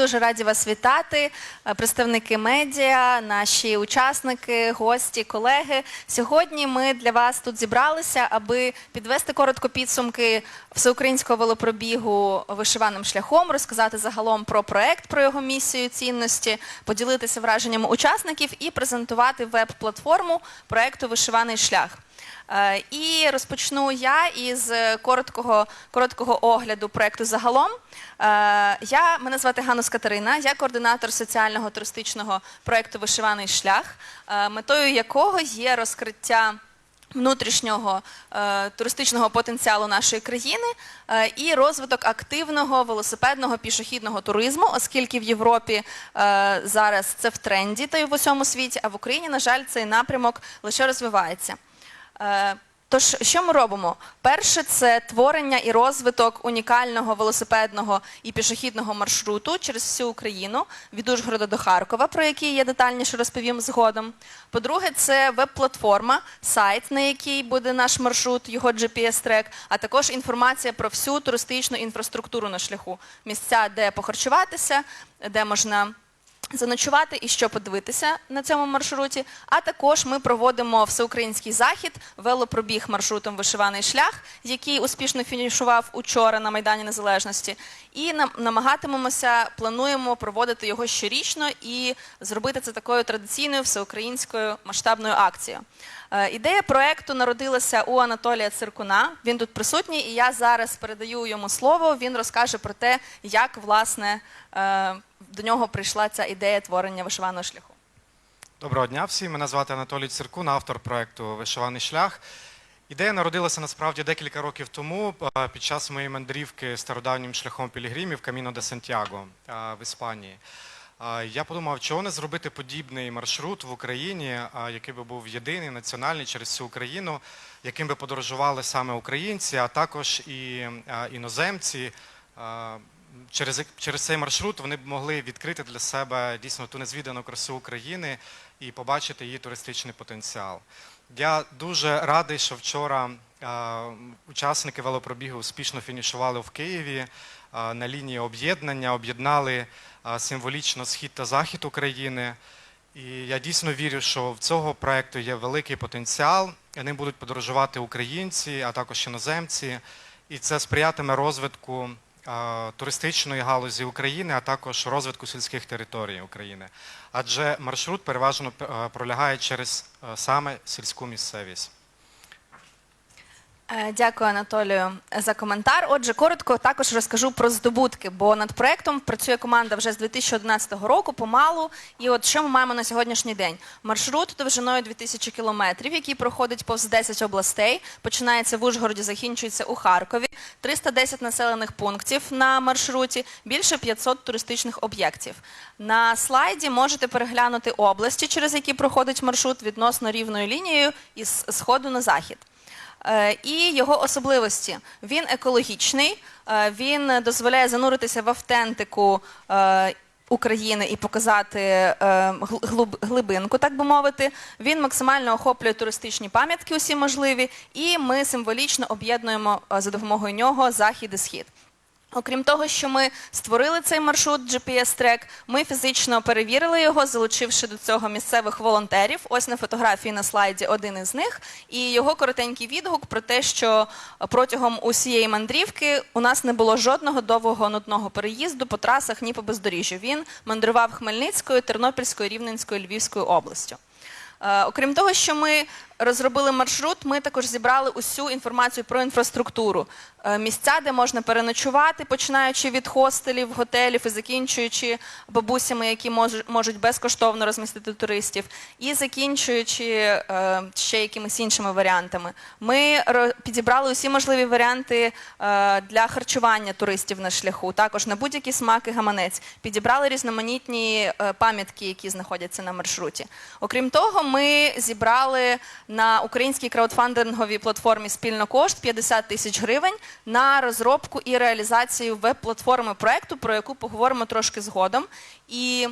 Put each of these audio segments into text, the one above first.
Дуже раді вас вітати, е, представники медіа, наші учасники, гості, колеги. Сьогодні ми для вас тут зібралися, аби підвести коротко підсумки всеукраїнського велопробігу вишиваним шляхом, розказати загалом про проект, про його місію, цінності, поділитися враженнями учасників і презентувати веб-платформу проекту Вишиваний шлях. Е, І розпочну я із короткого, короткого огляду проекту загалом. Е, Я, мене звати Ганус Катерина, я координатор соціального туристичного проекту Вишиваний шлях, е, метою якого є розкриття внутрішнього туристичного потенціалу нашої країни і розвиток активного велосипедного пішохідного туризму, оскільки в Європі зараз це в тренді та й в усьому світі, а в Україні, на жаль, цей напрямок лише розвивається. Е, Тож, що ми робимо? Перше, це творення і розвиток унікального велосипедного і пішохідного маршруту через всю Україну від Ужгорода до Харкова, про який я детальніше розповім згодом. По-друге, це веб-платформа, сайт, на який буде наш маршрут, його GPS-трек, а також інформація про всю туристичну інфраструктуру на шляху, місця, де похарчуватися, де можна заночувати і що подивитися на цьому маршруті. А також ми проводимо всеукраїнський захід, велопробіг маршрутом Вишиваний шлях, який успішно фінішував учора на Майдані Незалежності. І нам- намагатимемося, плануємо проводити його щорічно і зробити це такою традиційною всеукраїнською масштабною акцією. Е, Ідея проекту народилася у Анатолія Циркуна. Він тут присутній, і я зараз передаю йому слово. Він розкаже про те, як власне е, до нього прийшла ця ідея творення вишиваного шляху. Доброго дня всім. Мене звати Анатолій Циркун, автор проекту Вишиваний шлях. Ідея народилася насправді декілька років тому е, під час моєї мандрівки стародавнім шляхом пілігримів Каміно де Сантьяго в Іспанії. Я подумав, чого не зробити подібний маршрут в Україні, який би був єдиний, національний через всю Україну, яким би подорожували саме українці, а також і іноземці. Через, через цей маршрут вони б могли відкрити для себе дійсно ту незвідану красу України і побачити її туристичний потенціал. Я дуже радий, що вчора е, учасники велопробігу успішно фінішували в Києві на лінії об'єднання, об'єднали символічно схід та захід України. І я дійсно вірю, що в цього проекту є великий потенціал. Ним будуть подорожувати українці, а також іноземці, і це сприятиме розвитку туристичної галузі України, а також розвитку сільських територій України. Адже маршрут переважно пролягає через саме сільську місцевість. Е, Дякую, Анатолію, за коментар. Отже, коротко також розкажу про здобутки, бо над проектом працює команда вже з 2011 року, помалу. І от що ми маємо на сьогоднішній день? Маршрут довжиною 2000 кілометрів, який проходить повз 10 областей, починається в Ужгороді, закінчується у Харкові, 310 населених пунктів на маршруті, більше 500 туристичних об'єктів. На слайді можете переглянути області, через які проходить маршрут відносно рівною лінією із сходу на захід. Е, І його особливості. Він екологічний, е, він дозволяє зануритися в автентику е, України і показати глиб- глибинку, так би мовити. Він максимально охоплює туристичні пам'ятки, усі можливі, і ми символічно об'єднуємо за допомогою нього захід і схід. Окрім того, що ми створили цей маршрут GPS-трек, ми фізично перевірили його, залучивши до цього місцевих волонтерів. Ось на фотографії на слайді один із них. І його коротенький відгук про те, що протягом усієї мандрівки у нас не було жодного довгого нудного переїзду по трасах ні по бездоріжжю. Він мандрував Хмельницькою, Тернопільською, Рівненською, Львівською областю. Е, Окрім того, що ми розробили маршрут, ми також зібрали усю інформацію про інфраструктуру. Е, Місця, де можна переночувати, починаючи від хостелів, готелів і закінчуючи бабусями, які мож- можуть безкоштовно розмістити туристів, і закінчуючи е, ще якимись іншими варіантами. Ми підібрали усі можливі варіанти е, для харчування туристів на шляху, також на будь-які смаки гаманець. Підібрали різноманітні пам'ятки, які знаходяться на маршруті. Окрім того, ми зібрали на українській краудфандинговій платформі спільно кошт 50 тисяч гривень на розробку і реалізацію веб-платформи проекту, про яку поговоримо трошки згодом. І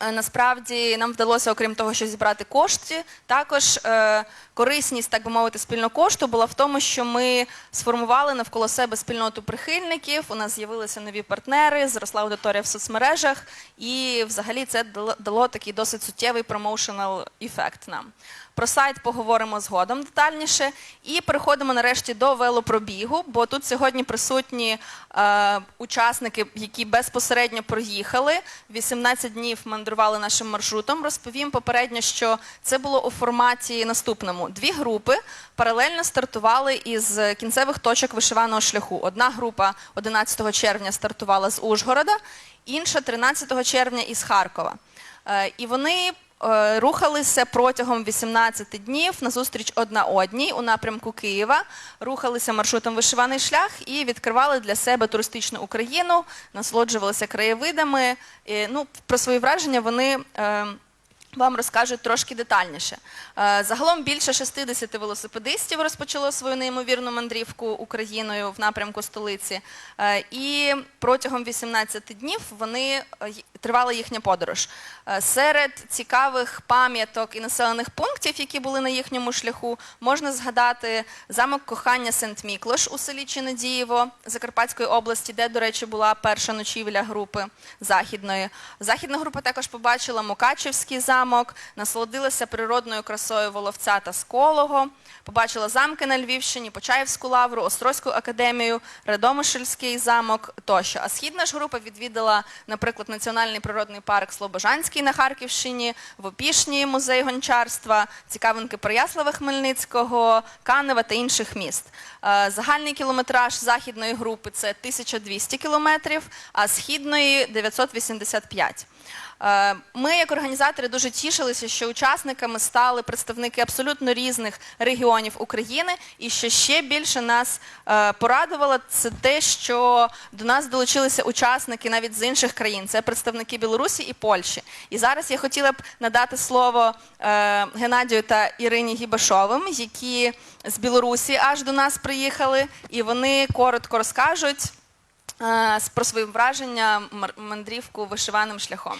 Е, Насправді нам вдалося, окрім того, що зібрати кошти, також е, корисність, так би мовити, спільного кошту була в тому, що ми сформували навколо себе спільноту прихильників. У нас з'явилися нові партнери, зросла аудиторія в соцмережах, і взагалі це дало, такий досить суттєвий промоушенал ефект нам. Про сайт поговоримо згодом детальніше. І переходимо нарешті до велопробігу, бо тут сьогодні присутні е, учасники, які безпосередньо проїхали. 18 днів мандрували нашим маршрутом. Розповім попередньо, що це було у форматі наступному. Дві групи паралельно стартували із кінцевих точок вишиваного шляху. Одна група 11 червня стартувала з Ужгорода, інша 13 червня із Харкова. Е, І вони е, рухалися протягом 18 днів назустріч одна одній у напрямку Києва, рухалися маршрутом вишиваний шлях і відкривали для себе туристичну Україну, насолоджувалися краєвидами. І, ну, про свої враження вони. Вам розкажуть трошки детальніше. Е, Загалом більше 60 велосипедистів розпочало свою неймовірну мандрівку Україною в напрямку столиці. Е, І протягом 18 днів вони е, тривала їхня подорож. Е, Серед цікавих пам'яток і населених пунктів, які були на їхньому шляху, можна згадати замок кохання Сент-Міклош у селі Чинодієво Закарпатської області, де, до речі, була перша ночівля групи західної. Західна група також побачила Мукачевський замок, насолодилася природною красою Воловця та Сколого, побачила замки на Львівщині, Почаївську лавру, Острозьку академію, Радомишльський замок тощо. А східна ж група відвідала, наприклад, Національний природний парк Слобожанський на Харківщині, в Опішні музей гончарства, цікавинки Прояслава Хмельницького, Канева та інших міст. Е, Загальний кілометраж західної групи це 1200 кілометрів, а східної 985. Е, Ми, як організатори, дуже тішилися, що учасниками стали представники абсолютно різних регіонів України, і що ще більше нас е, порадувало, це те, що до нас долучилися учасники навіть з інших країн. Це представники Білорусі і Польщі. І зараз я хотіла б надати слово е, Геннадію та Ірині Гібашовим, які з Білорусі аж до нас приїхали, і вони коротко розкажуть про свої враження мандрівку вишиваним шляхом.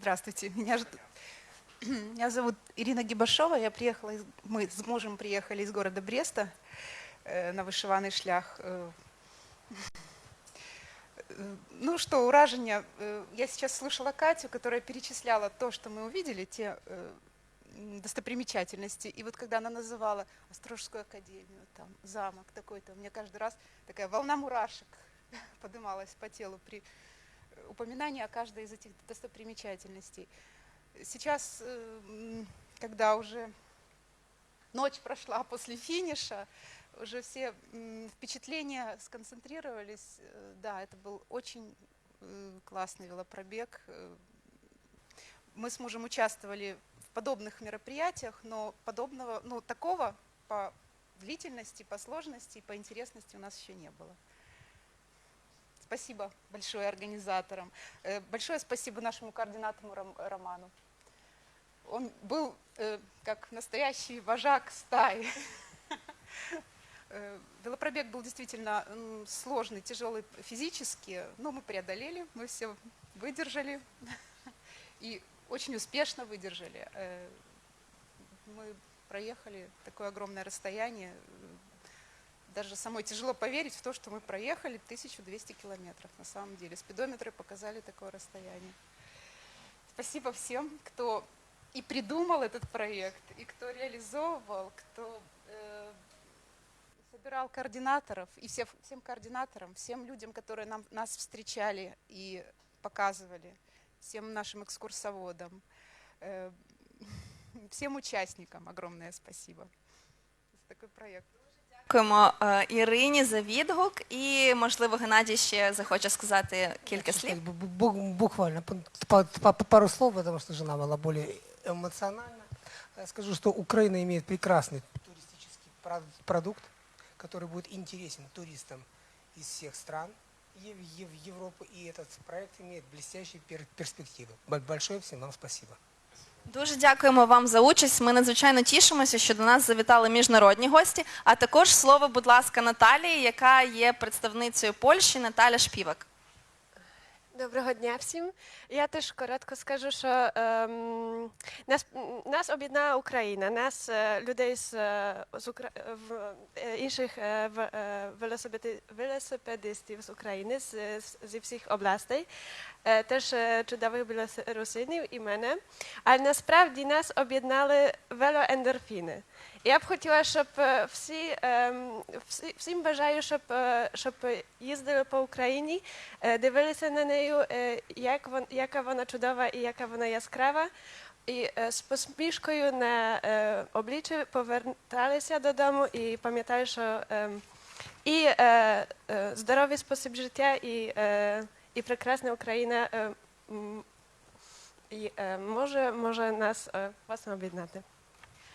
Здравствуйте, меня, ж- меня зовут Ирина Гибашова, я приехала, из- мы с мужем приехали из города Бреста э, на вышиванный шлях. э. Э, Ну что, ураження, э, я сейчас слушала Катю, которая перечисляла то, что мы увидели, те достопримечательности, и вот когда она называла Острожскую академию, там, замок такой-то, у меня каждый раз такая волна мурашек подымалась по телу при упоминание о каждой из этих достопримечательностей. Сейчас, э, м, когда уже ночь прошла после финиша, уже все впечатления сконцентрировались. Э, Да, это был очень э, классный велопробег. Э, Мы с мужем участвовали в подобных мероприятиях, но подобного, ну, такого по длительности, по сложности и по интересности у нас еще не было. Спасибо большое организаторам. Э, Большое спасибо нашему координатору Ром- Роману. Он был э, как настоящий вожак стаи. Э, Велопробег был действительно сложный, тяжелый физически, но мы преодолели, мы все выдержали и очень успешно выдержали. Мы проехали такое огромное расстояние. Даже самой тяжело поверить в то, что мы проехали 1200 километров. На самом деле спидометры показали такое расстояние. Спасибо всем, кто и придумал этот проект, и кто реализовывал, кто э, собирал координаторов, и все- всем координаторам, всем людям, которые нам, нас встречали и показывали, всем нашим экскурсоводам, э, всем участникам огромное спасибо за такой проект. Дякуємо е, Ірині за відгук, і можливо Геннадій ще захоче сказати кілька Хочу слів. сказать бу- бу- Буквально по- по- по- по- пару слов, потому что жена была более эмоциональна. Я скажу, что Украина имеет прекрасный туристический прод- продукт, который будет интересен туристам из всех стран Ев- Ев- Европы. И этот проект имеет блестящие пер- перспективы. Б- Большое всем вам спасибо. Дуже дякуємо вам за участь. Ми надзвичайно тішимося, що до нас завітали міжнародні гості. А також слово, будь ласка, Наталії, яка є представницею Польщі, Наталя Шпівак. Доброго дня всім. Я теж коротко скажу, що ем, нас, нас об'єднала Україна, нас е, людей з, е, з Укра... в, е, інших е, в, е, велосипеди... велосипедистів з України з, з, зі всіх областей, теж е, чудових білорусинів і мене. Але насправді нас об'єднали велоендорфіни. Я б хотіла, щоб е, всі, ем, всі всім бажаю, щоб, е, щоб їздили по Україні, е, дивилися на неї, е, як вон, яка вона чудова і яка вона яскрава. І е, з посмішкою на е, обличчі поверталися додому і пам'ятаю, що ем, і е, е, здоровий спосіб життя, і, і прекрасна Україна е, і, е, може, може нас е, об'єднати.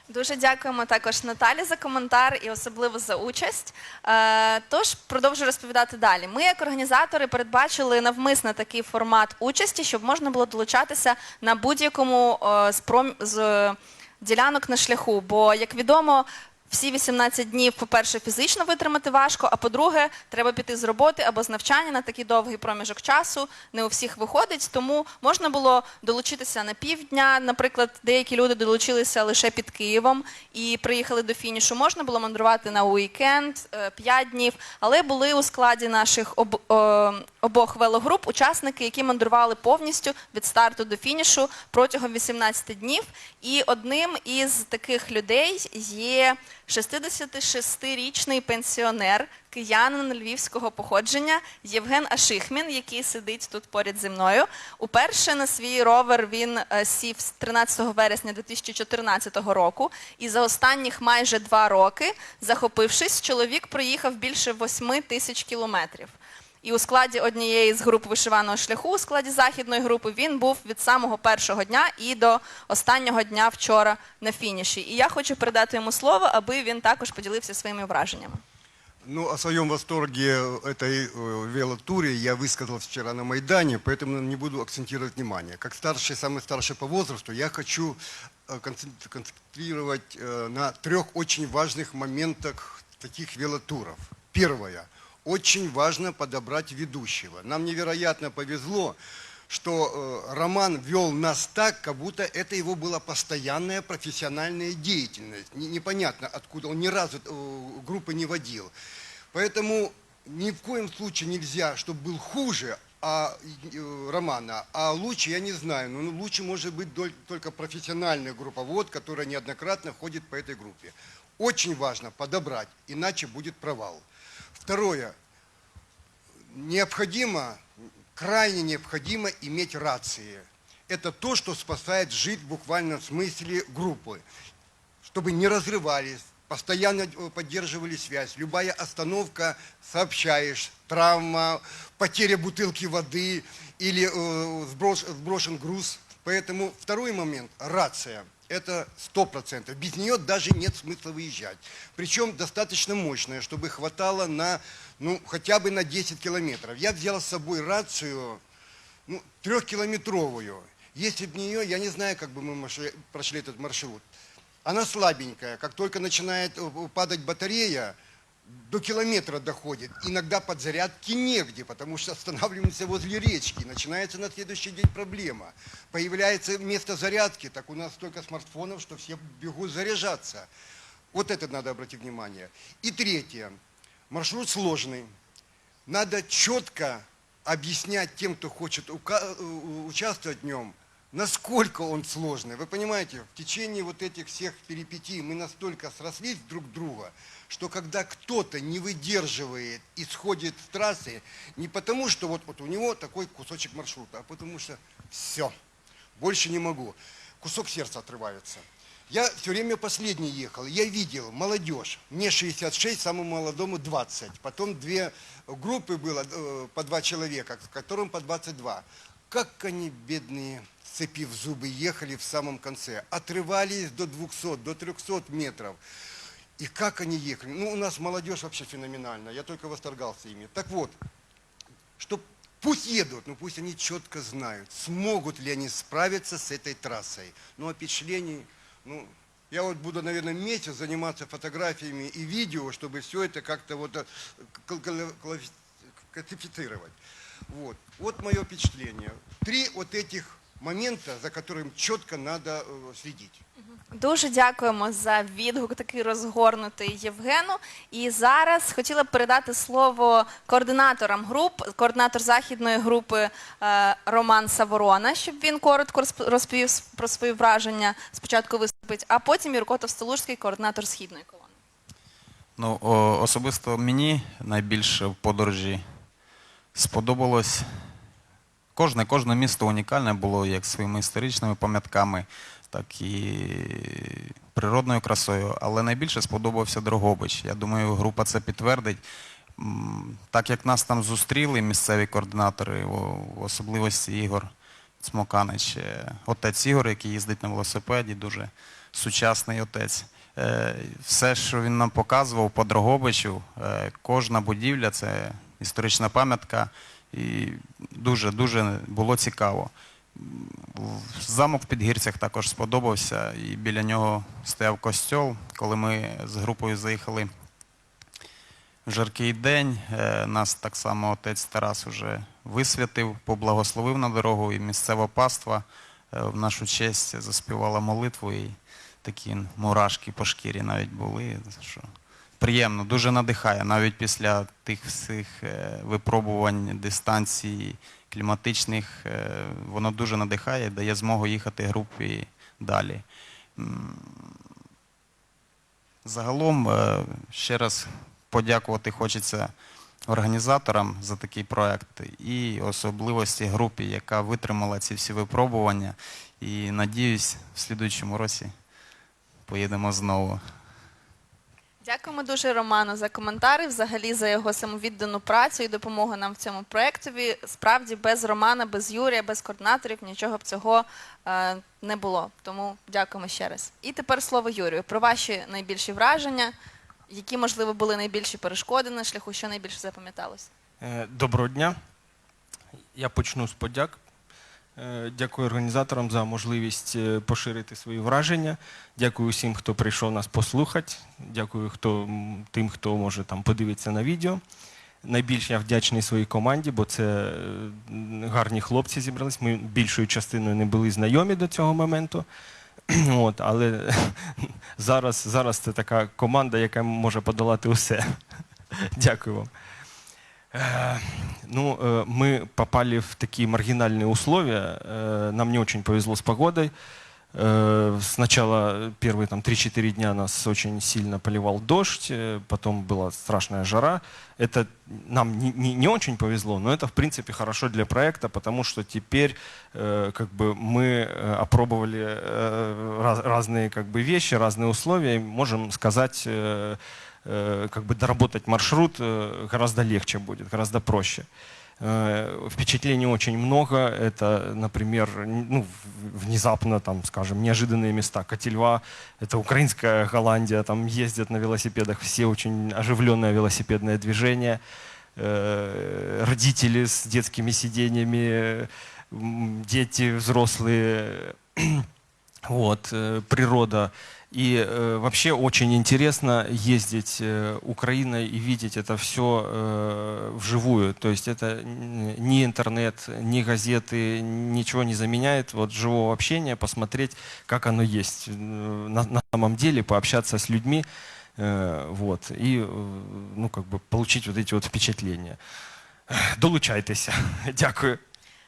Дуже дякуємо також Наталі за коментар і особливо за участь. Е, Тож продовжую розповідати далі. Ми, як організатори, передбачили навмисно такий формат участі, щоб можна було долучатися на будь-якому е, з ділянок на шляху. Бо, як відомо, всі 18 днів, по-перше, фізично витримати важко, а по-друге, треба піти з роботи або з навчання на такий довгий проміжок часу. Не у всіх виходить, тому можна було долучитися на півдня. Наприклад, деякі люди долучилися лише під Києвом і приїхали до фінішу. Можна було мандрувати на уікенд 5 днів, але були у складі наших об, о, обох велогруп учасники, які мандрували повністю від старту до фінішу протягом 18 днів. І одним із таких людей є 66-річний пенсіонер, киянин львівського походження Євген Ашихмін, який сидить тут поряд зі мною. Уперше на свій ровер він е, сів 13 вересня 2014 року, і за останніх майже два роки, захопившись, чоловік проїхав більше 8 тисяч кілометрів. І у складі однієї з груп вишиваного шляху, у складі західної групи, він був від самого першого дня і до останнього дня вчора на фініші. І я хочу передати йому слово, аби він також поділився своїми враженнями. Ну, о своем восторге этой э, велотуре я высказал вчера на Майдане, поэтому не буду акцентировать внимание. Как старший, самый старший по возрасту, я хочу э, концен- концентрировать э, на трех очень важных моментах таких велотуров. Первое. Очень важно подобрать ведущего. Нам невероятно повезло, что э, Роман вел нас так, как будто это его была постоянная профессиональная деятельность. Не- непонятно откуда, он ни разу э, группы не водил. Поэтому ни в коем случае нельзя, чтобы был хуже а, э, Романа, а лучше, я не знаю, ну лучше может быть только профессиональный групповод, который неоднократно ходит по этой группе. Очень важно подобрать, иначе будет провал. Второе, необходимо, крайне необходимо иметь рации. Это то, что спасает жить в буквальном смысле группы. Чтобы не разрывались, постоянно поддерживали связь. Любая остановка сообщаешь, травма, потеря бутылки воды или э, сброш- сброшен груз. Поэтому второй момент – рация. Это сто процентов. Без нее даже нет смысла выезжать. Причем достаточно мощная, чтобы хватало на, ну, хотя бы на 10 километров. Я взял с собой рацию, ну, трехкилометровую. Если бы не ее, я не знаю, как бы мы марши- прошли этот маршрут. Она слабенькая. Как только начинает э, падать батарея, до километра доходит. Иногда подзарядки негде, потому что останавливаемся возле речки. Начинается на следующий день проблема. Появляется место зарядки, так у нас столько смартфонов, что все бегут заряжаться. Вот это надо обратить внимание. И третье. Маршрут сложный. Надо четко объяснять тем, кто хочет э, участвовать в нем, насколько он сложный. Вы понимаете, в течение вот этих всех перипетий мы настолько срослись друг друга, что когда кто-то не выдерживает и сходит с трассы, не потому, что вот, вот у него такой кусочек маршрута, а потому что все, больше не могу. Кусок сердца отрывается. Я все время последний ехал. Я видел молодежь. Мне 66, самому молодому 20. Потом две группы было э, по два человека, которым по 22. Как они, бедные, сцепив зубы, ехали в самом конце. Отрывались до 200, до 300 метров. И как они ехали. Ну, у нас молодежь вообще феноменальная. Я только восторгался ими. Так вот, что пусть едут, но пусть они четко знают, смогут ли они справиться с этой трассой. Ну, а впечатлений, ну, я вот буду, наверное, месяц заниматься фотографиями и видео, чтобы все это как-то вот э, классифицировать. Вот, вот мое впечатление. Три вот этих момента, за которым четко надо э, следить. Дуже дякуємо за відгук такий розгорнутий Євгену. І зараз хотіла б передати слово координаторам груп, координатор західної групи е, Роман Саворона, щоб він коротко розп- розповів про свої враження. Спочатку виступить, а потім Юрко Товстолужський, координатор східної колони. Ну, о, особисто мені найбільше в подорожі сподобалось. Кожне, кожне місто унікальне було як своїми історичними пам'ятками, так і природною красою. Але найбільше сподобався Дрогобич. Я думаю, група це підтвердить. Так як нас там зустріли місцеві координатори, в особливості Ігор Цмоканич, е, отець Ігор, який їздить на велосипеді, дуже сучасний отець. Е, Все, що він нам показував по Дрогобичу, е, кожна будівля це історична пам'ятка, і дуже-дуже було цікаво. Замок в Підгірцях також сподобався, і біля нього стояв костьол. Коли ми з групою заїхали в жаркий день, е, нас так само отець Тарас уже висвятив, поблагословив на дорогу, і місцева паства е, в нашу честь заспівала молитву, і такі мурашки по шкірі навіть були. Що приємно, дуже надихає, навіть після тих всіх е, випробувань, дистанцій, кліматичних, е, воно дуже надихає, дає змогу їхати групі далі. Загалом е, ще раз подякувати хочеться організаторам за такий проект і особливості групі, яка витримала ці всі випробування. І надіюсь, в слідуючому році поїдемо знову. Дякуємо дуже Роману за коментари, взагалі за його самовіддану працю і допомогу нам в цьому проєктові. Справді без Романа, без Юрія, без координаторів нічого б цього е, не було. Тому дякуємо ще раз. І тепер слово Юрію про ваші найбільші враження, які, можливо, були найбільші перешкоди на шляху, що найбільше запам'яталось. Е, Доброго дня. Я почну з подяк. Е, Дякую організаторам за можливість е, поширити свої враження. Дякую всім, хто прийшов нас послухати. Дякую хто, тим, хто може там подивитися на відео. Найбільш я вдячний своїй команді, бо це е, гарні хлопці зібрались. Ми більшою частиною не були знайомі до цього моменту. От, але зараз, зараз це така команда, яка може подолати усе. Дякую вам. Э, Ну, э, мы попали в такие маргинальные условия. Э, Нам не очень повезло с погодой. Э, Сначала первые там 3-4 дня нас очень сильно поливал дождь, э, потом была страшная жара. Это нам не, не- не очень повезло, но это в принципе хорошо для проекта, потому что теперь э, как бы мы э, опробовали э, раз- разные как бы вещи, разные условия, и можем сказать э, э, как бы доработать маршрут э, гораздо легче будет, гораздо проще. Э, Впечатлений очень много. Это, например, ну, внезапно, там, скажем, неожиданные места. Котельва, это украинская Голландия, там ездят на велосипедах, все очень оживленное велосипедное движение. Э, Родители с детскими сиденьями, дети, взрослые. Вот, э, природа. И э, вообще очень интересно ездить э, Украиной и видеть это все э, вживую. То есть это н- ни интернет, ни газеты, ничего не заменяет вот живого общения, посмотреть, как оно есть э, на, на самом деле, пообщаться с людьми, э, вот, и э, ну, как бы получить вот эти вот впечатления. Долучайтеся. Дякую.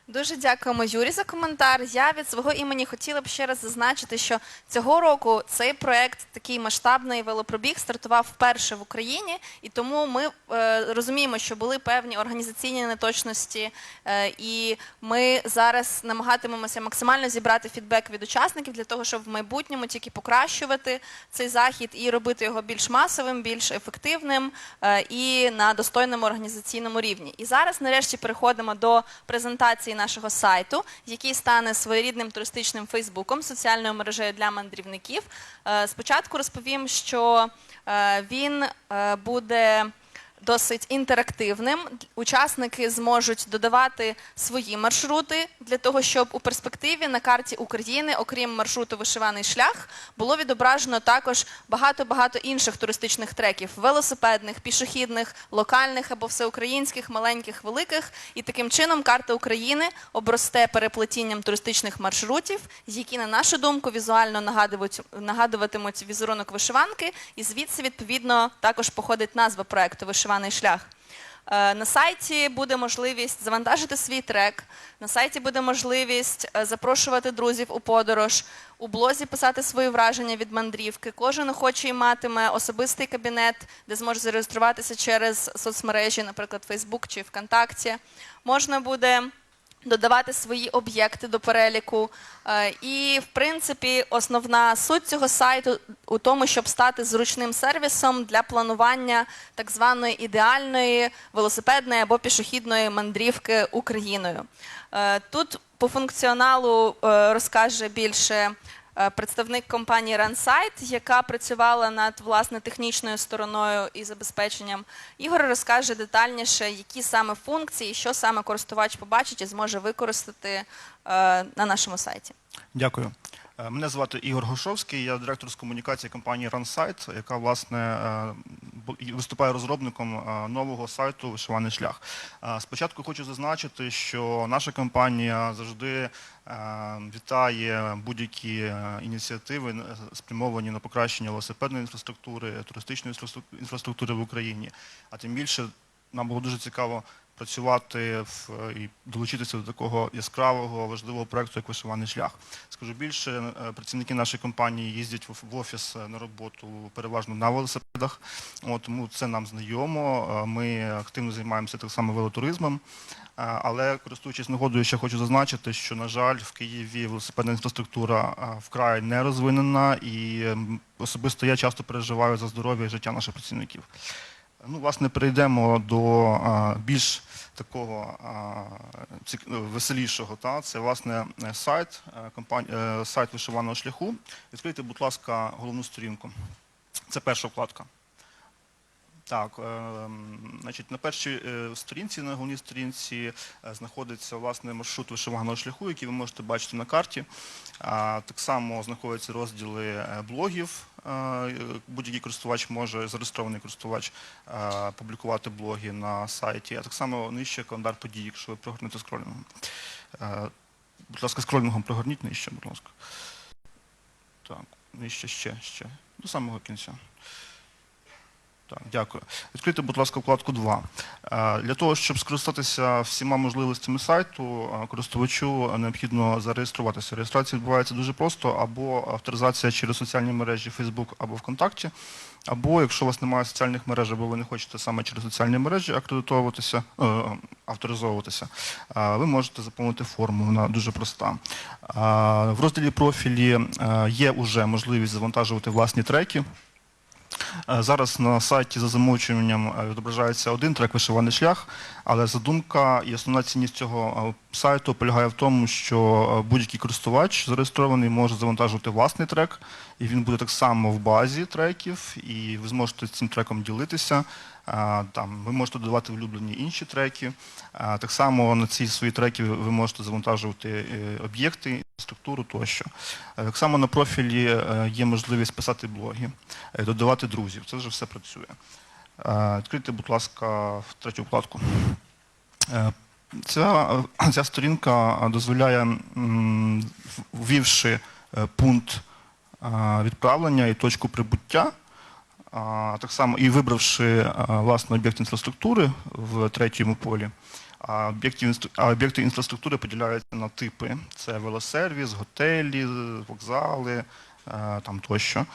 Дуже дякуємо Юрі за коментар. Я від свого імені хотіла б ще раз зазначити, що цього року цей проект, такий масштабний велопробіг, стартував вперше в Україні, і тому ми е, розуміємо, що були певні організаційні неточності, е, і ми зараз намагатимемося максимально зібрати фідбек від учасників для того, щоб в майбутньому тільки покращувати цей захід і робити його більш масовим, більш ефективним е, і на достойному організаційному рівні. І зараз, нарешті, переходимо до презентації нашого сайту, який стане своєрідним туристичним фейсбуком, соціальною мережею для мандрівників. Е, Спочатку розповім, що е, він е, буде досить інтерактивним. Учасники зможуть додавати свої маршрути для того, щоб у перспективі на карті України, окрім маршруту Вишиваний шлях, було відображено також багато-багато інших туристичних треків велосипедних, пішохідних, локальних або всеукраїнських, маленьких, великих. І таким чином карта України обросте переплетінням туристичних маршрутів, які, на нашу думку, візуально нагадуватимуть візерунок вишиванки, і звідси відповідно також походить назва проекту Вишиваний шлях. Е, На сайті буде можливість завантажити свій трек. На сайті буде можливість е, запрошувати друзів у подорож, у блозі писати свої враження від мандрівки. Кожен охочий матиме особистий кабінет, де зможе зареєструватися через соцмережі, наприклад, Facebook чи ВКонтакті. Можна буде додавати свої об'єкти до переліку. Е, І, в принципі, основна суть цього сайту у тому, щоб стати зручним сервісом для планування так званої ідеальної велосипедної або пішохідної мандрівки Україною. Е, Тут по функціоналу е, розкаже більше представник компанії Рансайт, яка працювала над власне технічною стороною і забезпеченням. Ігор розкаже детальніше, які саме функції, що саме користувач побачить і зможе використати е, на нашому сайті. Дякую. Е, Мене звати Ігор Гошовський, я директор з комунікації компанії RunSite, яка власне е, виступає розробником е, нового сайту Вишиваний шлях. Спочатку хочу зазначити, що наша компанія завжди вітає будь-які ініціативи, спрямовані на покращення велосипедної інфраструктури, туристичної інфраструк- інфраструктури в Україні. А тим більше нам було дуже цікаво працювати в, і долучитися до такого яскравого важливого проекту, як вишиваний шлях. Скажу більше, е, працівники нашої компанії їздять в- офіс е, на роботу переважно на велосипедах, От, тому це нам знайомо. Е, Ми активно займаємося так само велотуризмом. Але користуючись нагодою, ще хочу зазначити, що на жаль, в Києві велосипедна інфраструктура вкрай не розвинена, і особисто я часто переживаю за здоров'я і життя наших працівників. Ну, власне, перейдемо до більш такого ну, веселішого. Та? Це, власне, сайт, е, компані- е, сайт вишиваного шляху. Відкрийте, будь ласка, головну сторінку. Це перша вкладка. Так, е, значить, на першій сторінці, на головній сторінці знаходиться власне маршрут вишиваного шляху, який ви можете бачити на карті. Так само знаходяться розділи блогів. Е, Будь-який користувач може, зареєстрований користувач, е, публікувати блоги на сайті. А так само нижче календар подій, якщо ви прогорнете скролінгом. Е, Будь ласка, скролінгом прогорніть нижче, будь ласка. Так, нижче ще, ще. До самого кінця. Так, дякую. Відкрийте, будь ласка, вкладку 2. Е, Для того, щоб скористатися всіма можливостями сайту, е, користувачу необхідно зареєструватися. Реєстрація відбувається дуже просто, або авторизація через соціальні мережі Facebook або ВКонтакті, або якщо у вас немає соціальних мереж, або ви не хочете саме через соціальні мережі акредитовуватися, е, авторизовуватися, ви можете заповнити форму, вона дуже проста. В розділі профілі є вже можливість завантажувати власні треки. Е, Зараз на сайті за замовчуванням е, відображається один трек вишиваний шлях, але задумка і основна цінність цього е, сайту полягає в тому, що будь-який користувач зареєстрований може завантажувати власний трек, і він буде так само в базі треків, і ви зможете цим треком ділитися. Там ви можете додавати улюблені інші треки. Так само на ці свої треки ви можете завантажувати е, об'єкти, структуру тощо. Е, Так само на профілі е, є можливість писати блоги, додавати друзів. Це вже все працює. Відкрийте, будь ласка, в третю вкладку. Ця, ця сторінка дозволяє, ввівши пункт відправлення і точку прибуття, так само і вибравши власне об'єкт інфраструктури в третьому полі, а об'єкти, інфраструктури поділяються на типи: це велосервіс, готелі, вокзали е, там тощо.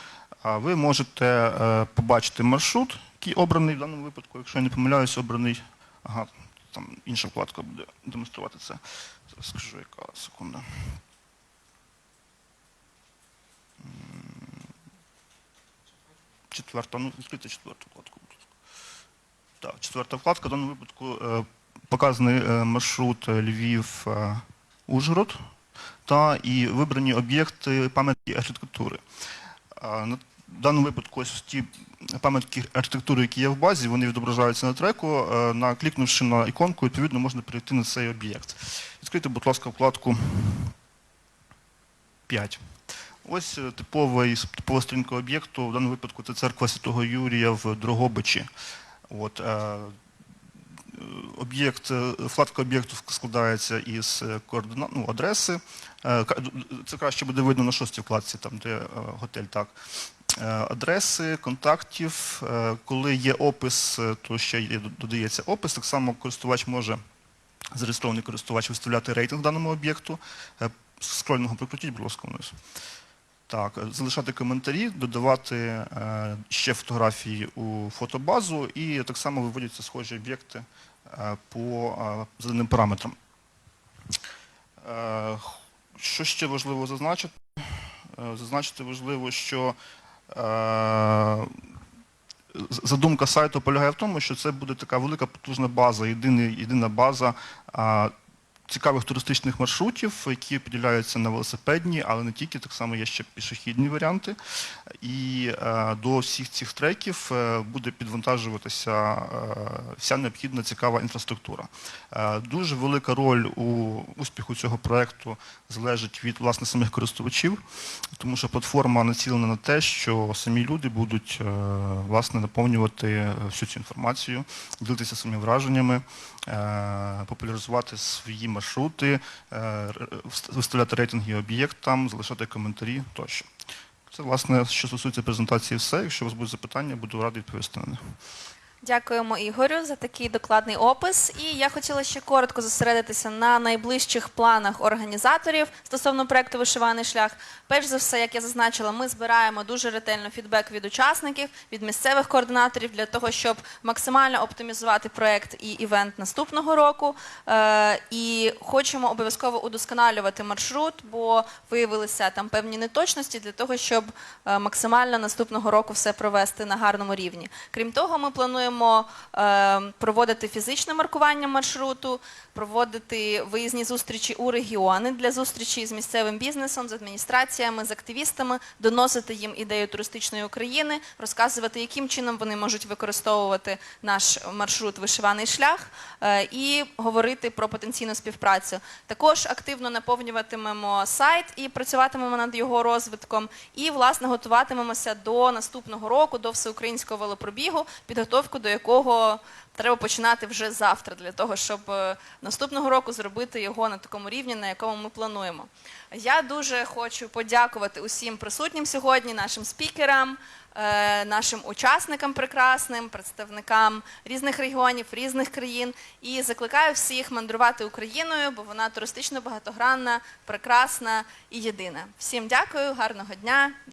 Ви можете е, побачити маршрут, який обраний в даному випадку, якщо я не помиляюсь, обраний. Ага, там інша вкладка буде демонструвати це. Скажу, яка секунда. Четверта, ну відкрийте четверту вкладку. Так, четверта вкладка. В даному випадку е, показаний е, маршрут е, Львів Ужгород та і вибрані об'єкти пам'ятки архітектури. На- даному випадку ось ті пам'ятки архітектури, які є в базі, вони відображаються на треку. Е, Наклікнувши на іконку, відповідно можна перейти на цей об'єкт. Відкрийте, будь ласка, вкладку 5. Ось е, типовий, типова сторінка об'єкту, в даному випадку це церква Святого Юрія в Дрогобичі. От, е, е, об'єкт, вкладка об'єкту складається із координат, ну, адреси. Це краще буде видно на шостій вкладці, там де готель, так. Адреси, контактів. Коли є опис, то ще є, додається опис. Так само користувач може, зареєстрований користувач, виставляти рейтинг даному об'єкту. Скрольного прикрутіть, будь ласка, вниз. Так, залишати коментарі, додавати е, ще фотографії у фотобазу і так само виводяться схожі об'єкти е, по е, заданим параметрам. Що ще важливо зазначити? Зазначити важливо, що задумка сайту полягає в тому, що це буде така велика потужна база, єдина, єдина база цікавих туристичних маршрутів, які поділяються на велосипедні, але не тільки, так само є ще пішохідні варіанти. І е, до всіх цих треків е, буде підвантажуватися е, вся необхідна цікава інфраструктура. Дуже велика роль у успіху цього проекту залежить від власне самих користувачів, тому що платформа націлена на те, що самі люди будуть власне наповнювати всю цю інформацію, ділитися своїми враженнями, популяризувати свої маршрути, е, виставляти рейтинги об'єктам, залишати коментарі тощо. Це, власне, що стосується презентації, все. Якщо у вас будуть запитання, буду радий відповісти на них. Дякуємо Ігорю за такий докладний опис. І я хотіла ще коротко зосередитися на найближчих планах організаторів стосовно проекту Вишиваний шлях. Перш за все, як я зазначила, ми збираємо дуже ретельно фідбек від учасників, від місцевих координаторів для того, щоб максимально оптимізувати проект і івент наступного року. Е, і хочемо обов'язково удосконалювати маршрут, бо виявилися там певні неточності для того, щоб е, максимально наступного року все провести на гарному рівні. Крім того, ми плануємо е, проводити фізичне маркування маршруту, проводити виїзні зустрічі у регіони для зустрічі з місцевим бізнесом, з адміністраціями, з активістами, доносити їм ідею туристичної України, розказувати, яким чином вони можуть використовувати наш маршрут вишиваний шлях е, і говорити про потенційну співпрацю. Також активно наповнюватимемо сайт і працюватимемо над його розвитком. І власне готуватимемося до наступного року, до всеукраїнського велопробігу, підготовку до якого треба починати вже завтра, для того, щоб е, наступного року зробити його на такому рівні, на якому ми плануємо. Я дуже хочу подякувати усім присутнім сьогодні, нашим спікерам, е, нашим учасникам прекрасним, представникам різних регіонів, різних країн. І закликаю всіх мандрувати Україною, бо вона туристично багатогранна, прекрасна і єдина. Всім дякую, гарного дня.